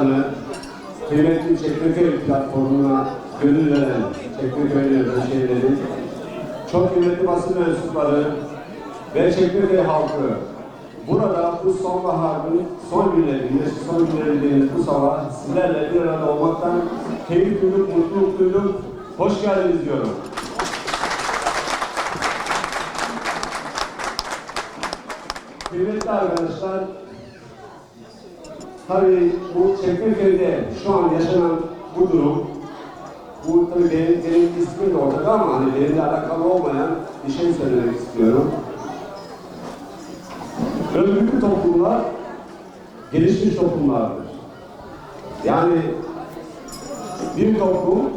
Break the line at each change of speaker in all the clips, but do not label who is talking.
başkanı, kıymetli Çekmeköy platformuna gönül veren Çekmeköy'ün hemşehrileri, çok kıymetli basın mensupları ve Çekmeköy halkı, burada bu sonbaharın son günleri, güneşli son günleri dediğimiz bu sabah sizlerle bir arada olmaktan keyif duyduk, mutluluk duyduk. Hoş geldiniz diyorum. Kıymetli arkadaşlar, tabii bu Çekmeköy'de şu an yaşanan bu durum, bu tabii benim, benim ismim de ortada ama hani benimle alakalı olmayan bir şey söylemek istiyorum. Örgütlü toplumlar gelişmiş toplumlardır. Yani bir toplum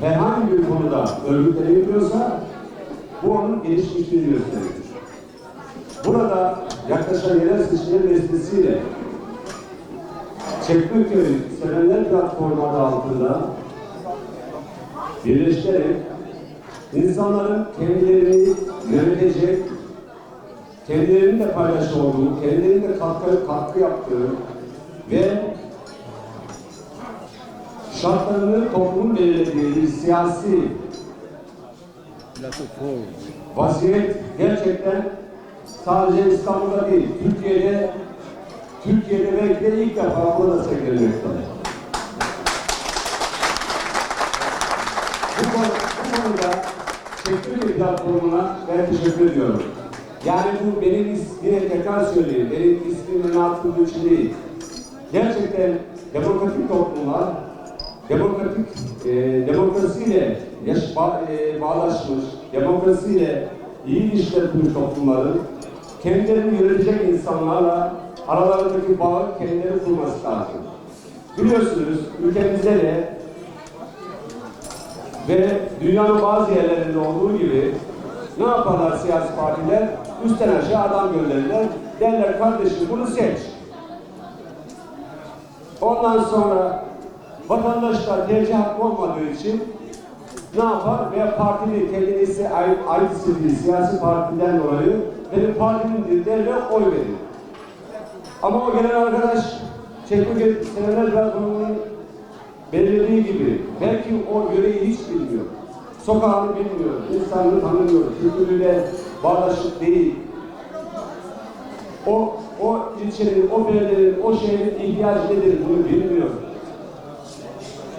herhangi bir konuda örgütlenebiliyorsa bu onun gelişmişliğini gösterir. Burada yaklaşan yerel seçimler vesilesiyle Çekmeköy Sevenler Platformu altında birleşerek insanların kendilerini yönetecek, kendilerinin de paylaş olduğu, kendilerinin de katkı, katkı yaptığı ve şartlarını toplumun belirlediği bir siyasi vaziyet gerçekten sadece İstanbul'da değil, Türkiye'de Türkiye'de belki de ilk defa burada sergilenmekte. Bu, bu konuda Çekmeköy platformuna ben teşekkür ediyorum. Yani bu benim yine tekrar söyleyeyim, benim ismimin atıldığı için değil. Gerçekten demokratik toplumlar, demokratik e, demokrasiyle yaş, ba- e, bağlaşmış, demokrasiyle iyi ilişkiler kurmuş toplumların kendilerini yönetecek insanlarla aralarındaki bağı kendileri kurması lazım. Biliyorsunuz ülkemizde de ve dünyanın bazı yerlerinde olduğu gibi ne yaparlar siyasi partiler? Üstten aşağı adam gönderirler. Derler kardeşim bunu seç. Ondan sonra vatandaşlar tercih hakkı olmadığı için ne yapar? Veya partinin kendisi ait, ait istediği siyasi partiden dolayı benim partimin derler oy verir. Ama o gelen arkadaş Çekmeköy Seneler Platformu'nun belirlediği gibi belki o yöreyi hiç bilmiyor. Sokağını bilmiyor, insanını tanımıyor, kültürüyle bağdaşık değil. O, o ilçenin, o belediyenin, o şehrin ihtiyacı nedir bunu bilmiyor.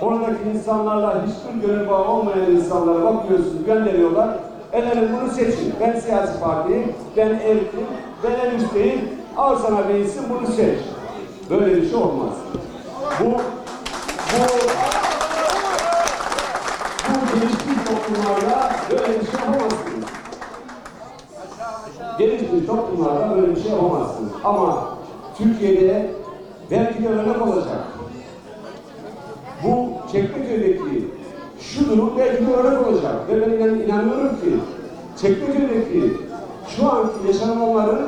Oradaki insanlarla hiçbir gönül bağı olmayan insanlara bakıyorsunuz, gönderiyorlar. Efendim bunu seçin. Ben siyasi partiyim, ben erkim, ben en üstteyim. Al sana bir isim, bunu seç. Böyle bir şey olmaz. Bu, bu, bu gelişmiş toplumlarda böyle bir şey yapamazsınız. Gelişmiş toplumlarda böyle bir şey yapamazsınız. Ama Türkiye'de belki de örnek olacak. Bu Çekmeköy'deki şu durum belki de örnek olacak. Ve ben inan- inanıyorum ki Çekmeköy'deki şu anki yaşananların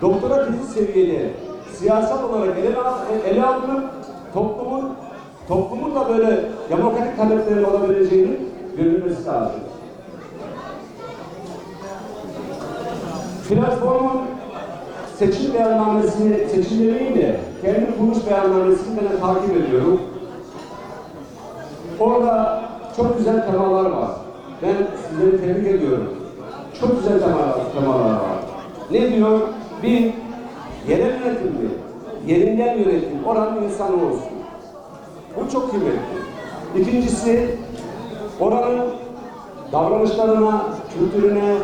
doktora tezi seviyede siyasal olarak ele, ele alınıp toplumun toplumun da böyle demokratik talepleri olabileceğini görülmesi lazım. Platformun seçim beyannamesini, seçim demeyeyim de kendi kuruluş beyannamesini ben takip ediyorum. Orada çok güzel temalar var. Ben sizleri tebrik ediyorum. Çok güzel temalar, temalar var. Ne diyor? Bir, yerel yönetimli, yerinden yönetim, oranın insanı olsun. Bu çok kıymetli. İkincisi, oranın davranışlarına, kültürüne,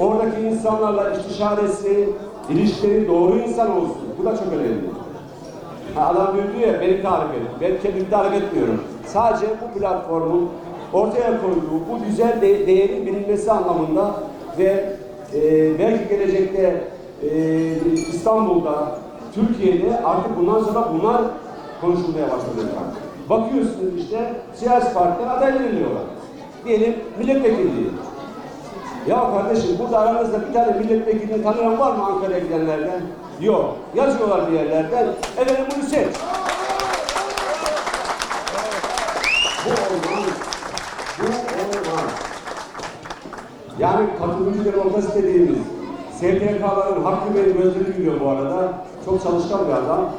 oradaki insanlarla istişaresi, ilişkileri doğru insan olsun. Bu da çok önemli. Ha, adam diyor ya beni tarif et. Ben kendimi tarif etmiyorum. Sadece bu platformun ortaya koyduğu bu güzel de, değerin bilinmesi anlamında ve e, belki gelecekte e, İstanbul'da, Türkiye'de artık bundan sonra bunlar konuşulmaya başlanacak. Bakıyorsunuz işte siyasi partiler aday veriliyorlar. Diyelim milletvekilliği. Ya kardeşim burada aranızda bir tane milletvekilini tanıyan var mı Ankara'ya gidenlerden? Yok. Yazıyorlar bir yerlerden. Efendim bunu seç. Bu olmaz. Bu olmaz. Yani katılımcı demokrasi dediğimiz STK'ların Hakkı Bey'in gözleri gülüyor bu arada. Çok çalışkan bir adam.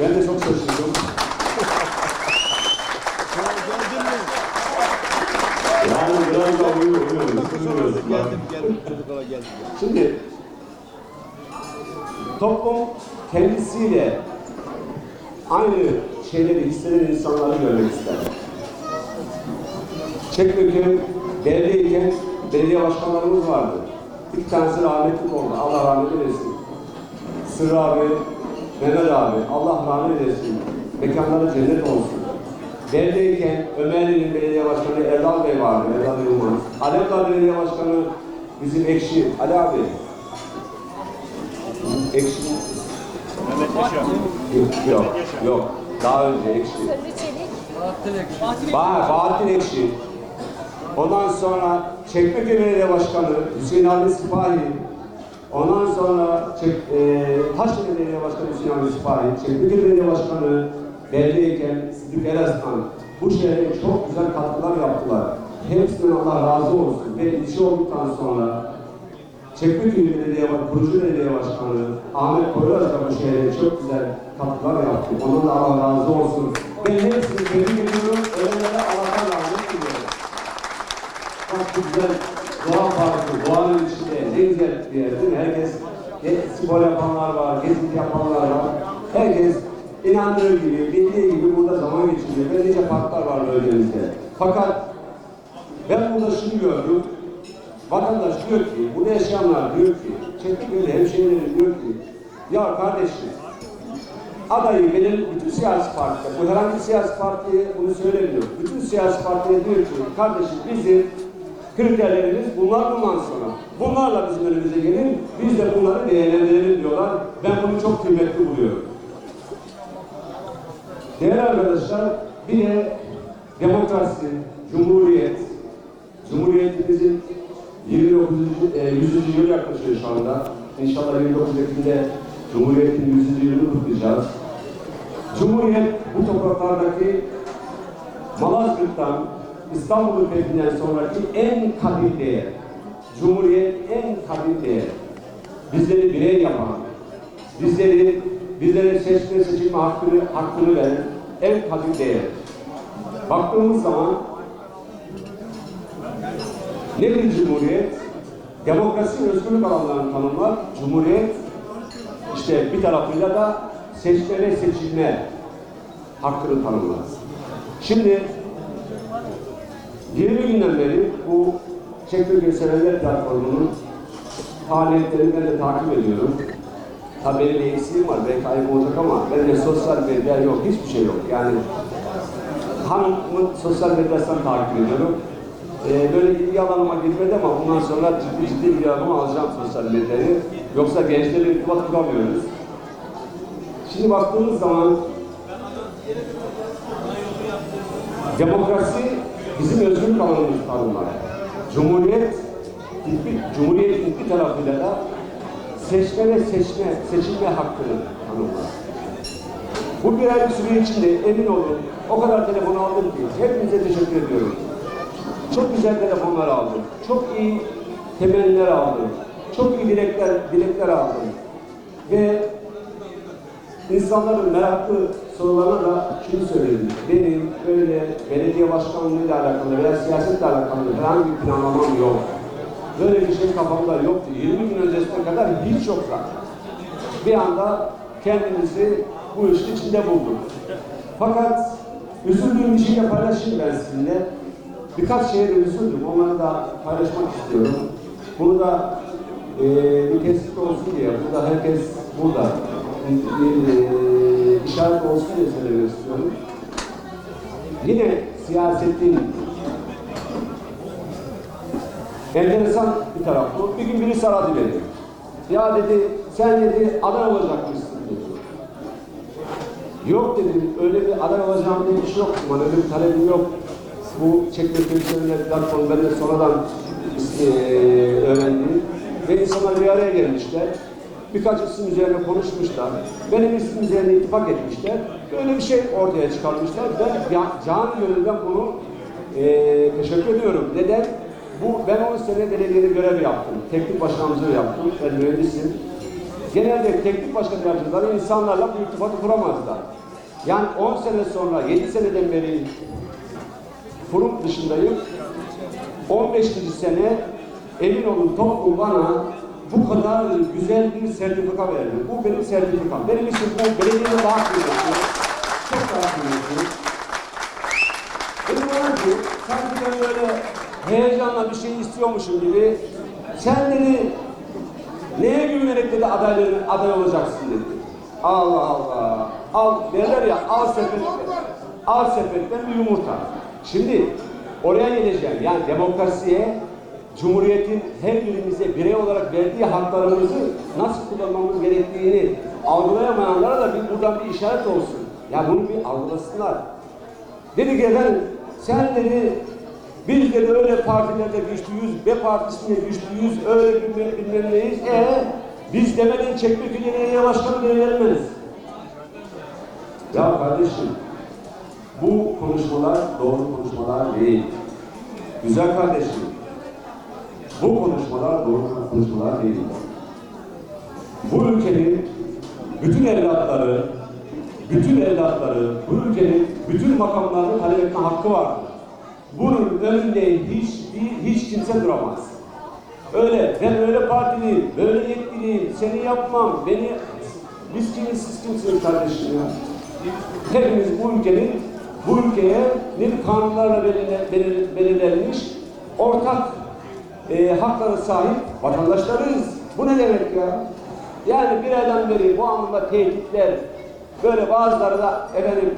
Ben de çok şaşırdım. Yani biraz da uyuyor, uyuyor.
Geldim geldim çocuklara geldim.
Şimdi toplum kendisiyle aynı şeyleri hisseden insanları görmek ister. Çekmeköy belediyeyken belediye başkanlarımız vardı. İki tanesi rahmetli oldu. Allah rahmet eylesin. Sırrı abi, Mehmet abi, Allah rahmet eylesin. Mekanları cennet olsun. Belediyeyken Ömerli'nin belediye başkanı Erdal Bey vardı, Erdal Yılmaz. Alemdağ belediye başkanı bizim ekşi, Ali abi. Ekşi.
Mehmet Yaşar.
Yok, yok, yok. Daha önce ekşi.
Sırrı Çelik.
Ba Bahattin Ekşi. Ondan sonra Çekmeköy Belediye Başkanı Hüseyin Ali Sipahi. Ondan sonra Çek, e, Taşdere Belediye Başkanı Hüseyin Ali Sipahi. Çekmeköy Belediye Başkanı belediyeyken Sıdık Eraslan. Bu şehre çok güzel katkılar yaptılar. Hepsinden Allah razı olsun. Ve ilçe olduktan sonra Çekmeköy Belediye Başkanı, kurucu belediye başkanı Ahmet Koyraz da bu şehre çok güzel katkılar yaptı. Ona da Allah razı olsun. Ben hepsini tebrik ediyorum Allah'tan razı diliyorum. Bak bu güzel doğa parkı, doğanın içinde ne güzel bir yer değil mi? Herkes spor yapanlar var, gezinti yapanlar var. Herkes inandığı gibi, bildiği gibi burada zaman geçiriyor. Ve nice parklar var bölgemizde. Fakat ben burada şunu gördüm. Vatandaş diyor ki, burada yaşayanlar diyor ki, Çekmeköy'de hemşehrilerim diyor ki, ya kardeşim, adayı benim bütün siyasi partiler, bu herhangi siyasi partiye bunu söylemiyor. Bütün siyasi partiye diyor ki, kardeşim bizim kriterlerimiz bunlar bundan sonra. Bunlarla bizim önümüze gelin, biz de bunları değerlendirelim diyorlar. Ben bunu çok kıymetli buluyorum. Değerli arkadaşlar, bir de demokrasi, cumhuriyet, Cumhuriyetimizin 29. e, 100. yıl yaklaşıyor şu anda. İnşallah 29 Ekim'de Cumhuriyet'in 100. yılını kutlayacağız. Cumhuriyet bu topraklardaki Malazgirt'tan İstanbul'un fethinden sonraki en kadim değer. Cumhuriyet en kadim değer. Bizleri birey yapan, bizleri bizlere seçme seçilme hakkını, hakkını veren en kadim değer. Baktığımız zaman Nedir Cumhuriyet? Demokrasi özgürlük alanlarını tanımlar. Cumhuriyet işte bir tarafıyla da seçme ve seçilme hakkını tanımlar. Şimdi 20 günden beri bu Çekmeköy Severler Platformu'nun faaliyetlerini de takip ediyorum. Tabii bir eksiğim var, belki ayıp olacak ama bende sosyal medya yok, hiçbir şey yok. Yani hanımın sosyal medyasından takip ediyorum. Ee, böyle ilgi alanıma girmedi ama bundan sonra ciddi ciddi ilgi alanıma alacağım sosyal medyayı. Yoksa gençlerle irtibat kuramıyoruz. Şimdi baktığımız zaman demokrasi bizim özgürlük alanımızı tanımlar. Cumhuriyet, hiçbir, Cumhuriyet bir tarafıyla da seçme ve seçme, seçilme hakkını tanımlar. Bu bir aylık süre içinde emin olun o kadar telefon aldım ki hepinize teşekkür ediyorum. Çok güzel telefonlar aldım. Çok iyi temenniler aldım. Çok iyi dilekler, dilekler aldım. Ve insanların meraklı sorularına da şunu söyledim. Benim böyle belediye başkanlığıyla alakalı veya siyasetle alakalı herhangi bir planlamam yok. Böyle bir şey kafamda yoktu. 20 gün öncesine kadar hiç yok zaten. Bir anda kendimizi bu işin içinde bulduk. Fakat üzüldüğüm bir şeyle paylaşayım ben sizinle. Birkaç şeye üzüldüm. Onları da paylaşmak istiyorum. Bunu da e, bir tespit olsun diye, burada herkes burada bir e, olsun diye söylemek istiyorum. Yine siyasetin enteresan bir taraf bu. Bir gün birisi aradı beni. Ya dedi, sen dedi aday olacakmışsın dedi. Yok dedim, öyle bir aday olacağım diye bir şey yok. Bana öyle bir talebim yok. Bu Çekmeköy üzerinde platformu ben de sonradan e, öğrendim. Ve insanlar bir araya gelmişler. Birkaç isim üzerine konuşmuşlar. Benim ismim üzerine ittifak etmişler. Böyle bir şey ortaya çıkarmışlar. Ben can gönülden bunu e, teşekkür ediyorum. Neden? bu ben 10 sene belediyede görev yaptım. Teknik başkanlığı yaptım. Ben mühendisim. Genelde teknik başkan yardımcıları insanlarla bu irtibatı kuramazlar. Yani 10 sene sonra, 7 seneden beri kurum dışındayım. 15. sene emin olun toplum bana bu kadar güzel bir sertifika verdi. Bu benim sertifikam. Benim için bu belediyede daha kıymetli. Çok daha kıymetli. Benim var ki sanki ben böyle heyecanla bir şey istiyormuşum gibi sen dedi neye güvenerek dedi adayların aday olacaksın dedi. Allah Allah. Al derler ya al sepetten, al sepetten bir yumurta. Şimdi oraya geleceğim. Yani demokrasiye Cumhuriyet'in her birimize birey olarak verdiği haklarımızı nasıl kullanmamız gerektiğini algılayamayanlara da bir buradan bir işaret olsun. Ya bunu bir algılasınlar. Dedi ki sen dedi biz dedi öyle partilerde güçlüyüz, B partisinde güçlüyüz, öyle bilmem, bilmem neyiz. E biz demeden çekmek için belediye başkanı vermez. Ya kardeşim bu konuşmalar doğru konuşmalar değil. Güzel kardeşim bu konuşmalar doğru konuşmalar değil. Bu ülkenin bütün evlatları, bütün evlatları, bu ülkenin bütün makamlarını talep etme hakkı vardır. Bunun önünde hiçbir, hiç kimse duramaz. Öyle, ben öyle partiliyim, böyle yetkiliyim, seni yapmam, beni... Biz kimiz, siz kimsiniz kardeşim ya? Hepimiz bu ülkenin, bu ülkeye ne kanunlarla belirle- belir- belirlenmiş ortak e, haklara sahip vatandaşlarıyız. Bu ne demek ya? Yani bir aydan beri bu anlamda tehditler, böyle bazıları da efendim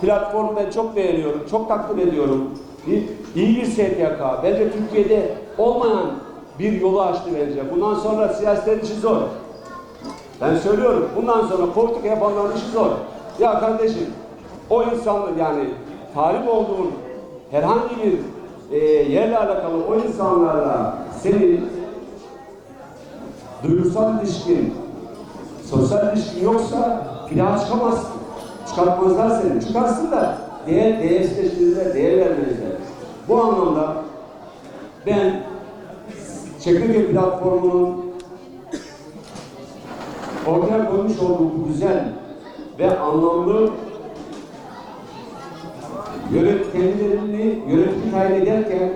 platformu ben çok beğeniyorum, çok takdir ediyorum. Bir, iyi bir STK. Bence Türkiye'de olmayan bir yolu açtı bence. Bundan sonra siyasetlerin işi zor. Ben söylüyorum, bundan sonra politika yapanların işi zor. Ya kardeşim, o insanlar yani talip olduğun herhangi bir e, yerle alakalı o insanlarla senin duygusal ilişkin, sosyal ilişkin yoksa bir daha çıkamazsın. Çıkartmazlar seni. Çıkarsın da değer, değersizleştirirler, değer vermezler. Bu anlamda ben Çekirge platformunun ortaya koymuş olduğu güzel ve anlamlı yönet, kendilerini yönetim tayin ederken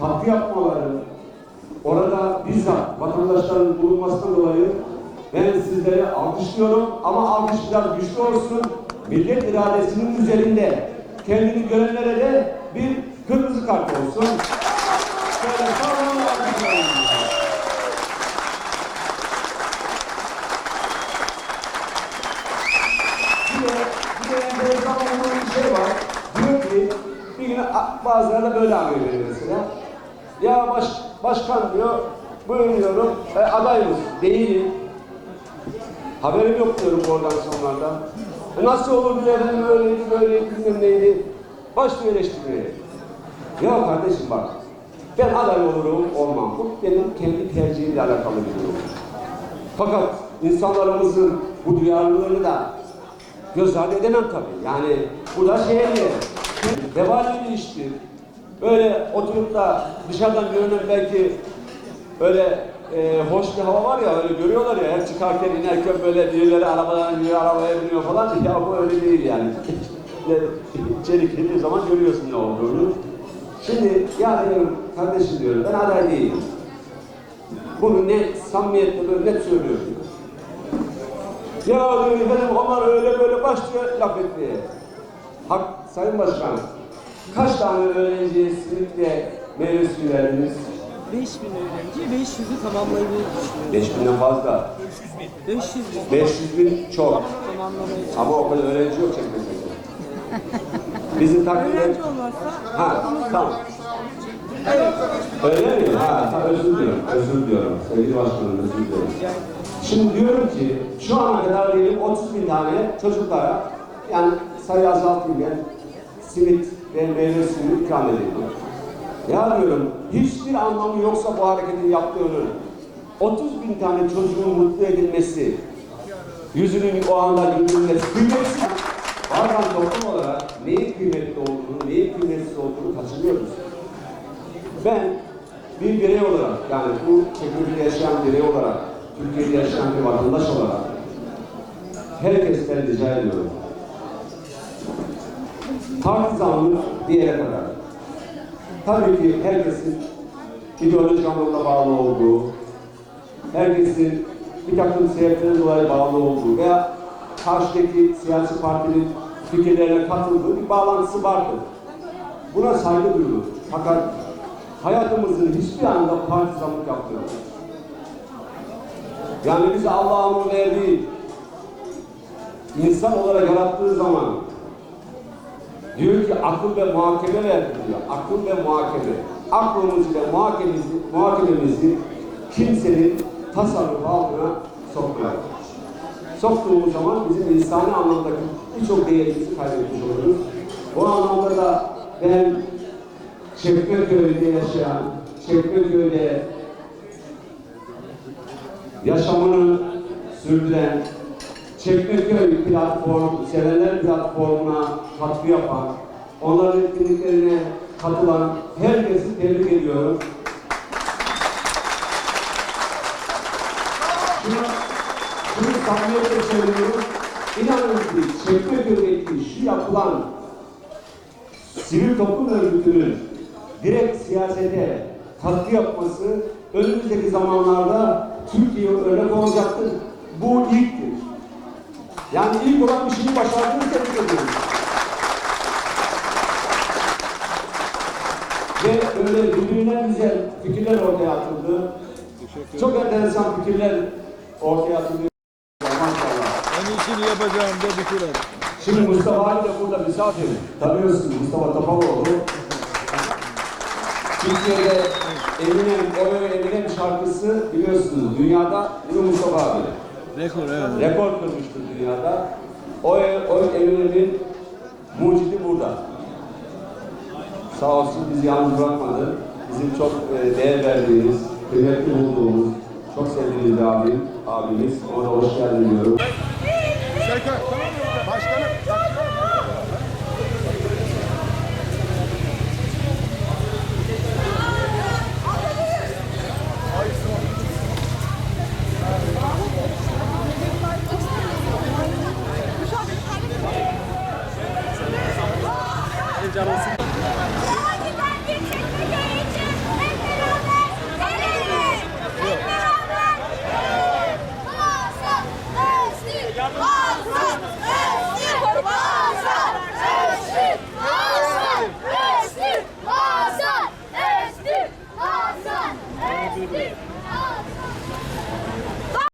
katkı yapmaları, orada bizzat vatandaşların bulunmasından dolayı ben sizlere alkışlıyorum ama alkış biraz güçlü olsun. Millet iradesinin üzerinde kendini görenlere de bir kırmızı kart olsun. Şöyle sağlam alkışlayın. Bir de, bir de enteresan olan bir şey var. Diyor ki, bir gün a- bazıları da böyle arıyor beni mesela. Ya baş, başkan diyor, buyuruyorum, e, aday mısın? Değilim. Haberim yok diyorum organizasyonlarda. E nasıl olur diyor efendim öyleydi, böyleydi, bilmem neydi. Başlıyor eleştirmeye. Ya kardeşim bak, ben aday olurum, olmam. Bu benim kendi tercihimle alakalı bir durum. Fakat insanlarımızın bu duyarlılığını da göz ardı edemem tabii. Yani bu da şeye diye, vebali bir iştir. Böyle oturup da dışarıdan görünen belki öyle e, hoş bir hava var ya öyle görüyorlar ya her çıkarken inerken böyle birileri arabadan iniyor arabaya biniyor falan ya bu öyle değil yani. İçeri girdiği zaman görüyorsun ne olduğunu. Şimdi ya diyorum kardeşim diyorum ben aday değilim. Bunu net, samimiyetle böyle net söylüyorum. Ya diyor efendim onlar öyle böyle başlıyor laf etmeye. Hak, Sayın Başkan, kaç tane öğrenciye simitle meyve suyu verdiniz?
5000 öğrenci 500'ü tamamlayabilir düşünüyorum.
5000'den fazla.
500 bin
500 bin çok.
tamamlamaya
Ama o kadar öğrenci yok çekmesinde. Bizim takdirde...
Öğrenci olmazsa
Ha, tamam. Öyle mi? Ha, ta, özür diliyorum, özür diliyorum. Sevgili başkanım, özür diliyorum. Şimdi diyorum ki, şu ana kadar diyelim 30 bin tane çocuklara, yani sayı azaltılırken simit ve meyve suyu ikram ediliyor. Ya diyorum, hiçbir anlamı yoksa bu hareketin yaptığını, 30 bin tane çocuğun mutlu edilmesi, yüzünün o anda güldürülmesi, kıymetsiz. Bazen toplum olarak neyin kıymetli olduğunu, neyin kıymetsiz olduğunu kaçırıyoruz. Ben bir birey olarak yani bu Çekirdeği'de yaşayan birey olarak, Türkiye'de yaşayan bir vatandaş olarak herkesten rica ediyorum. Partizanlık bir yere kadar. Tabii ki herkesin ideolojik anlamda bağlı olduğu, herkesin bir takım sebeplerden dolayı bağlı olduğu veya karşıdaki siyasi partinin fikirlerine katıldığı bir bağlantısı vardır. Buna saygı duyulur. Fakat hayatımızın hiçbir anda partizanlık yapmıyoruz. Yani bize Allah'ın verdiği insan olarak yarattığı zaman diyor ki akıl ve muhakeme verdi diyor. Akıl ve muhakeme. Aklımızı ve muhakememizi, muhakememizi kimsenin tasarrufu altına sokmayalım. Soktuğumuz zaman bizim insani anlamdaki birçok değerimizi kaybetmiş oluruz. Bu anlamda da ben Çekmeköy'de yaşayan, Çekmeköy'de yaşamını sürdüren Çekmeköy platform, sevenler platformuna katkı yapan, onların etkinliklerine katılan herkesi tebrik ediyorum. Şunu, şunu samimiyetle söylüyorum. İnanın ki Çekmeköy'deki şu yapılan sivil toplum örgütünün direkt siyasete katkı yapması önümüzdeki zamanlarda Türkiye örnek olacaktır. Bu ilktir. Yani ilk olan bir şeyi başardığını tebrik ediyorum. Ve böyle birbirinden güzel fikirler ortaya atıldı. Çok enteresan fikirler ortaya atılıyor. Maşallah.
En iyisini yapacağım da bitirelim.
Şimdi Mustafa Ali de burada misafir. Tanıyorsunuz Mustafa Topaloğlu. Türkiye'de Eminem, Eminem şarkısı biliyorsunuz dünyada değil mi Mustafa abi?
Rekor evet.
Rekor kırmıştır dünyada. Oyo, Oyo Eminem'in mucidi burada. Sağ olsun bizi yalnız bırakmadı. Bizim çok e, değer verdiğimiz, kıymetli bulduğumuz, çok sevdiğimiz bir abim, abimiz. Ona hoş geldin diyorum.
Serkan,